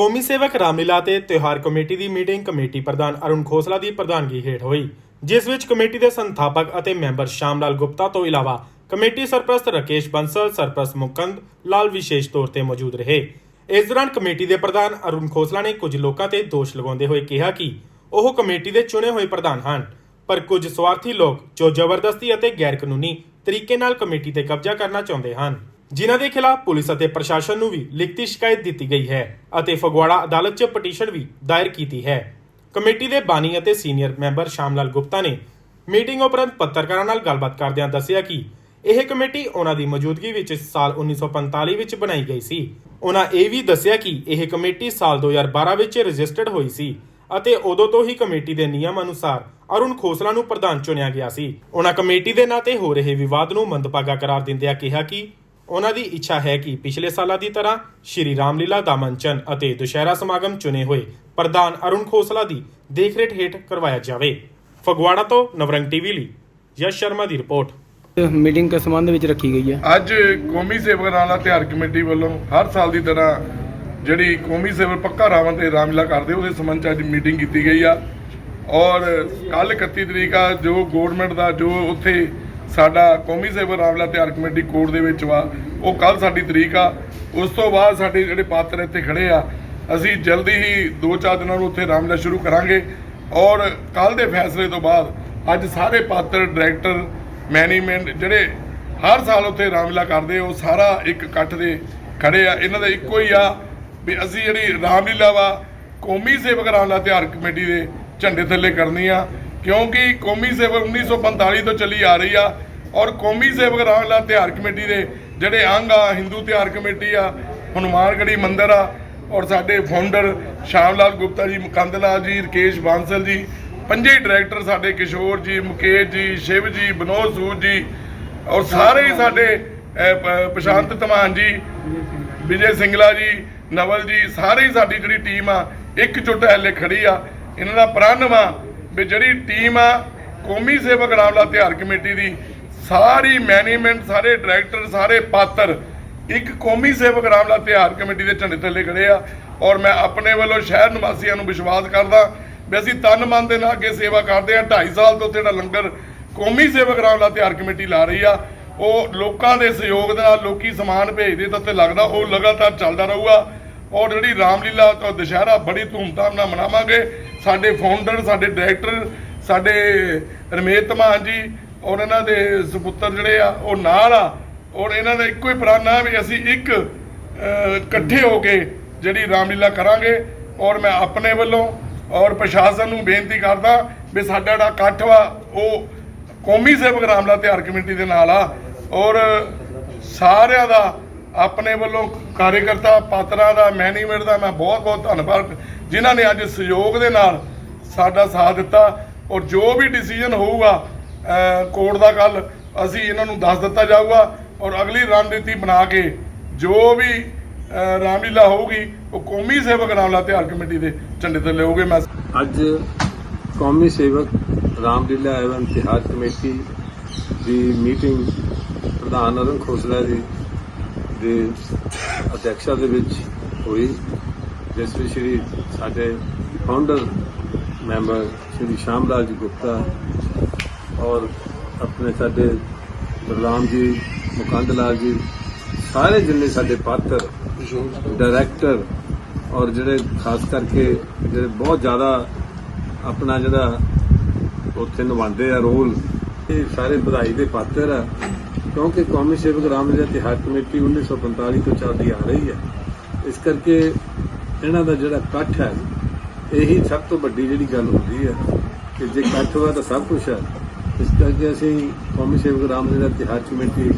ਕੌਮੀ ਸੇਵਕ ਰਾਮਲੀਲਾ ਤੇ ਤਿਉਹਾਰ ਕਮੇਟੀ ਦੀ ਮੀਟਿੰਗ ਕਮੇਟੀ ਪ੍ਰਧਾਨ ਅਰੁਣ ਖੋਸਲਾ ਦੀ ਪ੍ਰਧਾਨਗੀ ਹੇਠ ਹੋਈ, ਜਿਸ ਵਿੱਚ ਕਮੇਟੀ ਦੇ ਸੰਥਾਪਕ ਅਤੇ ਮੈਂਬਰ ਸ਼ਾਮਲਾਲ ਗੁਪਤਾ ਤੋਂ ਇਲਾਵਾ ਕਮੇਟੀ ਸਰਪ੍ਰਸਤ ਰਕੇਸ਼ ਬੰਸਲ, ਸਰਪ੍ਰਸਤ ਮੁਕੰਦ ਲਾਲ ਵਿਸ਼ੇਸ਼ ਤੌਰ ਤੇ ਮੌਜੂਦ ਰਹੇ। ਇਸ ਦੌਰਾਨ ਕਮੇਟੀ ਦੇ ਪ੍ਰਧਾਨ ਅਰੁਣ ਖੋਸਲਾ ਨੇ ਕੁਝ ਲੋਕਾਂ ਤੇ ਦੋਸ਼ ਲਗਾਉਂਦੇ ਹੋਏ ਕਿਹਾ ਕਿ ਉਹ ਕਮੇਟੀ ਦੇ ਚੁਣੇ ਹੋਏ ਪ੍ਰਧਾਨ ਹਨ, ਪਰ ਕੁਝ ਸਵਾਰਥੀ ਲੋਕ ਜੋ ਜ਼ਬਰਦਸਤੀ ਅਤੇ ਗੈਰ ਕਾਨੂੰਨੀ ਤਰੀਕੇ ਨਾਲ ਕਮੇਟੀ ਤੇ ਕਬਜ਼ਾ ਕਰਨਾ ਚਾਹੁੰਦੇ ਹਨ। ਜਿਨ੍ਹਾਂ ਦੇ ਖਿਲਾਫ ਪੁਲਿਸ ਅਤੇ ਪ੍ਰਸ਼ਾਸਨ ਨੂੰ ਵੀ ਲਿਖਤੀ ਸ਼ਿਕਾਇਤ ਦਿੱਤੀ ਗਈ ਹੈ ਅਤੇ ਫਗਵਾੜਾ ਅਦਾਲਤ 'ਚ ਪਟੀਸ਼ਨ ਵੀ ਦਾਇਰ ਕੀਤੀ ਹੈ। ਕਮੇਟੀ ਦੇ ਬਾਨੀ ਅਤੇ ਸੀਨੀਅਰ ਮੈਂਬਰ ਸ਼ਾਮਲਾਲ ਗੁਪਤਾ ਨੇ ਮੀਟਿੰਗ ਉਪਰੰਤ ਪੱਤਰਕਾਰਾਂ ਨਾਲ ਗੱਲਬਾਤ ਕਰਦਿਆਂ ਦੱਸਿਆ ਕਿ ਇਹ ਕਮੇਟੀ ਉਹਨਾਂ ਦੀ ਮੌਜੂਦਗੀ ਵਿੱਚ ਸਾਲ 1945 ਵਿੱਚ ਬਣਾਈ ਗਈ ਸੀ। ਉਹਨਾਂ ਇਹ ਵੀ ਦੱਸਿਆ ਕਿ ਇਹ ਕਮੇਟੀ ਸਾਲ 2012 ਵਿੱਚ ਰਜਿਸਟਰਡ ਹੋਈ ਸੀ ਅਤੇ ਉਦੋਂ ਤੋਂ ਹੀ ਕਮੇਟੀ ਦੇ ਨਿਯਮ ਅਨੁਸਾਰ ਅਰੁਣ ਖੋਸਲਾ ਨੂੰ ਪ੍ਰਧਾਨ ਚੁਣਿਆ ਗਿਆ ਸੀ। ਉਹਨਾਂ ਕਮੇਟੀ ਦੇ ਨਾਂ ਤੇ ਹੋ ਰਹੇ ਵਿਵਾਦ ਨੂੰ ਮੰਦਭਾਗਾ ਕਰਾਰ ਦਿੰਦਿਆਂ ਕਿਹਾ ਕਿ ਉਹਨਾਂ ਦੀ ਇੱਛਾ ਹੈ ਕਿ ਪਿਛਲੇ ਸਾਲਾਂ ਦੀ ਤਰ੍ਹਾਂ ਸ਼੍ਰੀ ਰਾਮਲੀਲਾ ਦਾ ਮੰਚਨ ਅਤੇ ਦੁਸ਼ਹਿਰਾ ਸਮਾਗਮ ਚੁਣੇ ਹੋਏ ਪ੍ਰਧਾਨ ਅਰੁਣ ਖੋਸਲਾ ਦੀ ਦੇਖਰੇਖ ਹੇਠ ਕਰਵਾਇਆ ਜਾਵੇ। ਫਗਵਾੜਾ ਤੋਂ ਨਵਰੰਗ ਟੀਵੀ ਲਈ ਯਸ਼ ਸ਼ਰਮਾ ਦੀ ਰਿਪੋਰਟ। ਮੀਟਿੰਗ ਕਿਸ ਸੰਬੰਧ ਵਿੱਚ ਰੱਖੀ ਗਈ ਹੈ? ਅੱਜ ਕੌਮੀ ਸੇਵਕ ਰਾਮਲਾ ਤਿਉਹਾਰ ਕਮੇਟੀ ਵੱਲੋਂ ਹਰ ਸਾਲ ਦੀ ਤਰ੍ਹਾਂ ਜਿਹੜੀ ਕੌਮੀ ਸੇਵਕ ਪੱਕਾ ਰਾਵਣ ਤੇ ਰਾਮਲੀਲਾ ਕਰਦੇ ਉਹਦੇ ਸੰਬੰਧ ਚ ਅੱਜ ਮੀਟਿੰਗ ਕੀਤੀ ਗਈ ਆ। ਔਰ ਕੱਲ 31 ਤਰੀਕ ਆ ਜੋ ਗਵਰਨਮੈਂਟ ਦਾ ਜੋ ਉੱਥੇ ਸਾਡਾ ਕੌਮੀ ਸੇਵਕ ਰਾਮਲੀਲਾ ਤਿਉਹਾਰ ਕਮੇਟੀ ਕੋਰਟ ਦੇ ਵਿੱਚ ਵਾ, ਉਹ ਕੱਲ ਸਾਡੀ ਤਰੀਕ ਆ। ਉਸ ਤੋਂ ਬਾਅਦ ਸਾਡੇ ਜਿਹੜੇ ਪਾਤਰ ਇੱਥੇ ਖੜੇ ਆ, ਅਸੀਂ ਜਲਦੀ ਹੀ 2-4 ਦਿਨਾਂ ਨੂੰ ਉੱਥੇ ਰਾਮਲੀਲਾ ਸ਼ੁਰੂ ਕਰਾਂਗੇ। ਔਰ ਕੱਲ ਦੇ ਫੈਸਲੇ ਤੋਂ ਬਾਅਦ ਅੱਜ ਸਾਰੇ ਪਾਤਰ, ਡਾਇਰੈਕਟਰ, ਮੈਨੇਜਮੈਂਟ ਜਿਹੜੇ ਹਰ ਸਾਲ ਉੱਥੇ ਰਾਮਲੀਲਾ ਕਰਦੇ ਉਹ ਸਾਰਾ ਇੱਕ ਇਕੱਠ ਦੇ ਖੜੇ ਆ। ਇਹਨਾਂ ਦਾ ਇੱਕੋ ਹੀ ਆ ਵੀ ਅਸੀਂ ਜਿਹੜੀ ਰਾਮਲੀਲਾ ਵਾ, ਕੌਮੀ ਸੇਵਕ ਰਾਮਲੀਲਾ ਤਿਉਹਾਰ ਕਮੇਟੀ ਦੇ ਝੰਡੇ ਥੱਲੇ ਕਰਨੀ ਆ। ਕਿਉਂਕਿ ਕੌਮੀ ਸੇਵਕ 1945 ਤੋਂ ਚੱਲੀ ਆ ਰਹੀ ਆ ਔਰ ਕੌਮੀ ਸੇਵਕ ਰਾਮਲੀਲਾ ਤਿਉਹਾਰ ਕਮੇਟੀ ਦੇ ਜਿਹੜੇ ਅੰਗ ਆ, ਹਿੰਦੂ ਤਿਉਹਾਰ ਕਮੇਟੀ ਆ ਹਨੂਮਾਨਗੜੀ ਮੰਦਿਰ ਆ ਔਰ ਸਾਡੇ ਫਾਊਂਡਰ ਸ਼ਾਮ ਲਾਲ ਗੁਪਤਾ ਜੀ ਮੁਕੰਦਲਾ ਜੀ, ਰਕੇਸ਼ ਬਾਂਸਲ ਜੀ, ਪੰਜੇ ਡਾਇਰੈਕਟਰ ਸਾਡੇ ਕਿਸ਼ੋਰ ਜੀ, ਮੁਕੇਸ਼ ਜੀ, ਸ਼ਿਵ ਜੀ ਬਨੋਦ ਸੂਦ ਜੀ ਔਰ ਸਾਰੇ ਹੀ ਸਾਡੇ ਪ੍ਰਸ਼ਾਂਤ ਧਮਾਨ ਜੀ, ਵਿਜੇ ਸਿੰਗਲਾ ਜੀ, ਨਵਲ ਜੀ, ਸਾਰੇ ਹੀ ਸਾਡੀ ਜਿਹੜੀ ਟੀਮ ਆ, ਇੱਕ ਜੁੱਟ ਹੱਲੇ ਖੜੀ ਆ। ਇਹਨਾਂ ਦਾ ਪ੍ਰਣ ਵੀ ਜਿਹੜੀ ਟੀਮ ਆ, ਕੌਮੀ ਸੇਵਕ ਰਾਮਲਾ ਤਿਉਹਾਰ ਕਮੇਟੀ ਦੀ, ਸਾਰੀ ਮੈਨੇਜਮੈਂਟ ਸਾਰੇ ਡਾਇਰੈਕਟਰ ਸਾਰੇ ਪਾਤਰ, ਇੱਕ ਕੌਮੀ ਸੇਵਕ ਰਾਮਲਾ ਤਿਉਹਾਰ ਕਮੇਟੀ ਦੇ ਝੰਡੇ ਥੱਲੇ ਖੜੇ ਆ। ਔਰ ਮੈਂ ਆਪਣੇ ਵੱਲੋਂ ਸ਼ਹਿਰ ਨਿਵਾਸੀਆਂ ਨੂੰ ਵਿਸ਼ਵਾਸ ਕਰਦਾ ਵੀ ਅਸੀਂ ਤਨ ਮਨ ਦੇ ਨਾਲ ਅੱਗੇ ਸੇਵਾ ਕਰਦੇ ਆ 2.5 ਸਾਲ ਤੋਂ ਉੱਥੇ ਜਿਹੜਾ ਲੰਗਰ ਕੌਮੀ ਸੇਵਕ ਰਾਮਲਾ ਤਿਉਹਾਰ ਕਮੇਟੀ ਲਾ ਰਹੀ ਆ, ਉਹ ਲੋਕਾਂ ਦੇ ਸਹਿਯੋਗ ਦੇ ਨਾਲ ਲੋਕੀ ਸਮਾਨ ਭੇਜਦੇ ਤਾਂ ਤੇ ਲੱਗਦਾ ਉਹ ਲਗਾਤਾਰ ਚੱਲਦਾ ਰਹੂਗਾ। ਔਰ ਜਿਹੜੀ ਰਾਮਲੀਲਾ ਤੋਂ ਦੁਸ਼ਹਿਰਾ ਬੜੀ ਧੂਮਧਾਮ ਨਾਲ ਮਨਾਵਾਂਗੇ। ਸਾਡੇ ਫਾਊਂਡਰ ਸਾਡੇ ਡਾਇਰੈਕਟਰ ਸਾਡੇ ਰਮੇਸ਼ ਧਮਾਨ ਜੀ, ਔਰ ਇਹਨਾਂ ਦੇ ਸੁਪੁੱਤਰ ਜਿਹੜੇ ਆ, ਉਹ ਨਾਲ ਆ। ਔਰ ਇਹਨਾਂ ਦਾ ਇੱਕੋ ਹੀ ਪ੍ਰਾਣਾ ਵੀ ਅਸੀਂ ਇੱਕ ਇਕੱਠੇ ਹੋ ਕੇ ਜਿਹੜੀ ਰਾਮਲੀਲਾ ਕਰਾਂਗੇ। ਔਰ ਮੈਂ ਆਪਣੇ ਵੱਲੋਂ ਔਰ ਪ੍ਰਸ਼ਾਸਨ ਨੂੰ ਬੇਨਤੀ ਕਰਦਾ ਵੀ ਸਾਡਾ ਜਿਹੜਾ ਇਕੱਠ ਵਾ, ਉਹ ਕੌਮੀ ਸੇਵਕ ਰਾਮਲਾ ਤਿਉਹਾਰ ਕਮੇਟੀ ਦੇ ਨਾਲ ਆ। ਔਰ ਸਾਰਿਆਂ ਦਾ ਆਪਣੇ ਵੱਲੋਂ ਕਾਰਜਕਰਤਾ ਪਾਤਰਾਂ ਦਾ ਮੈਨੇਜਮੈਂਟ ਦਾ ਮੈਂ ਬਹੁਤ ਬਹੁਤ ਧੰਨਵਾਦ ਜਿਨ੍ਹਾਂ ਨੇ ਅੱਜ ਸਹਿਯੋਗ ਦੇ ਨਾਲ ਸਾਡਾ ਸਾਥ ਦਿੱਤਾ ਔਰ ਜੋ ਵੀ ਡਿਸੀਜਨ ਹੋਊਗਾ ਕੋਰਟ ਦਾ ਕੱਲ ਅਸੀਂ ਇਹਨਾਂ ਨੂੰ ਦੱਸ ਦਿੱਤਾ ਜਾਊਗਾ ਔਰ ਅਗਲੀ ਰਣਨੀਤੀ ਬਣਾ ਕੇ ਜੋ ਵੀ ਰਾਮਲੀਲਾ ਹੋਊਗੀ, ਉਹ ਕੌਮੀ ਸੇਵਕ ਰਾਮਲਾ ਤਿਉਹਾਰ ਕਮੇਟੀ ਦੇ ਝੰਡੇ 'ਤੇ ਹੋਊਗੇ। ਮੈਂ ਅੱਜ ਕੌਮੀ ਸੇਵਕ ਰਾਮਲੀਲਾ ਐਵੰ ਤਿਹਾਰ ਕਮੇਟੀ ਦੀ ਮੀਟਿੰਗ ਪ੍ਰਧਾਨ ਅਰੁਣ ਖੋਸਲਾ ਜੀ ਦੇ ਅਧਿਕਸ਼ਤਾ ਦੇ ਵਿੱਚ ਹੋਈ, ਜਿਸ ਵਿੱਚ ਸ਼੍ਰੀ ਸਾਡੇ ਫਾਊਂਡਰ ਮੈਂਬਰ ਸ਼੍ਰੀ ਸ਼ਾਮਲਾਲ ਜੀ ਗੁਪਤਾ ਔਰ ਆਪਣੇ ਸਾਡੇ ਬਲਰਾਮ ਜੀ ਮੁਕੰਦ ਲਾਲ ਜੀ, ਸਾਰੇ ਜਿੰਨੇ ਸਾਡੇ ਪਾਤਰ ਡਾਇਰੈਕਟਰ ਔਰ ਜਿਹੜੇ ਖਾਸ ਕਰਕੇ ਜਿਹੜੇ ਬਹੁਤ ਜ਼ਿਆਦਾ ਆਪਣਾ ਜਿਹੜਾ ਉੱਥੇ ਨਿਭਾਉਂਦੇ ਆ ਰੋਲ ਇਹ ਸਾਰੇ ਵਧਾਈ ਦੇ ਪਾਤਰ ਆ। ਕਿਉਂਕਿ ਕੌਮੀ ਸੇਵਕ ਰਾਮਲੀਲਾ ਤਿਹਾਰ ਕਮੇਟੀ 1945 ਤੋਂ ਚੱਲਦੀ ਆ ਰਹੀ ਹੈ। ਇਸ ਕਰਕੇ ਇਹਨਾਂ ਦਾ ਜਿਹੜਾ ਇਕੱਠ ਹੈ, ਇਹੀ ਸਭ ਤੋਂ ਵੱਡੀ ਜਿਹੜੀ ਗੱਲ ਹੁੰਦੀ ਹੈ ਕਿ ਜੇ ਇਕੱਠ ਹੋਇਆ ਤਾਂ ਸਭ ਕੁਝ ਹੈ। ਇਸ ਕਰਕੇ ਅਸੀਂ ਕੌਮੀ ਸੇਵਕ ਰਾਮਲੀਲਾ ਤਿਹਾਰ ਕਮੇਟੀ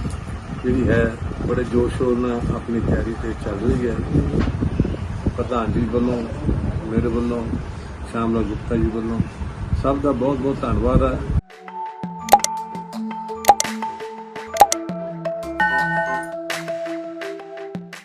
ਜਿਹੜੀ ਹੈ, ਬੜੇ ਜੋਸ਼ ਸ਼ੋਰ ਨਾਲ ਆਪਣੀ ਤਿਆਰੀ ਤੇ ਚੱਲ ਰਹੀ ਹੈ। ਪ੍ਰਧਾਨ ਜੀ ਵੱਲੋਂ ਮੇਰੇ ਵੱਲੋਂ ਸ਼ਾਮਲਾ ਗੁਪਤਾ ਜੀ ਵੱਲੋਂ ਸਭ ਦਾ ਬਹੁਤ ਬਹੁਤ ਧੰਨਵਾਦ ਹੈ।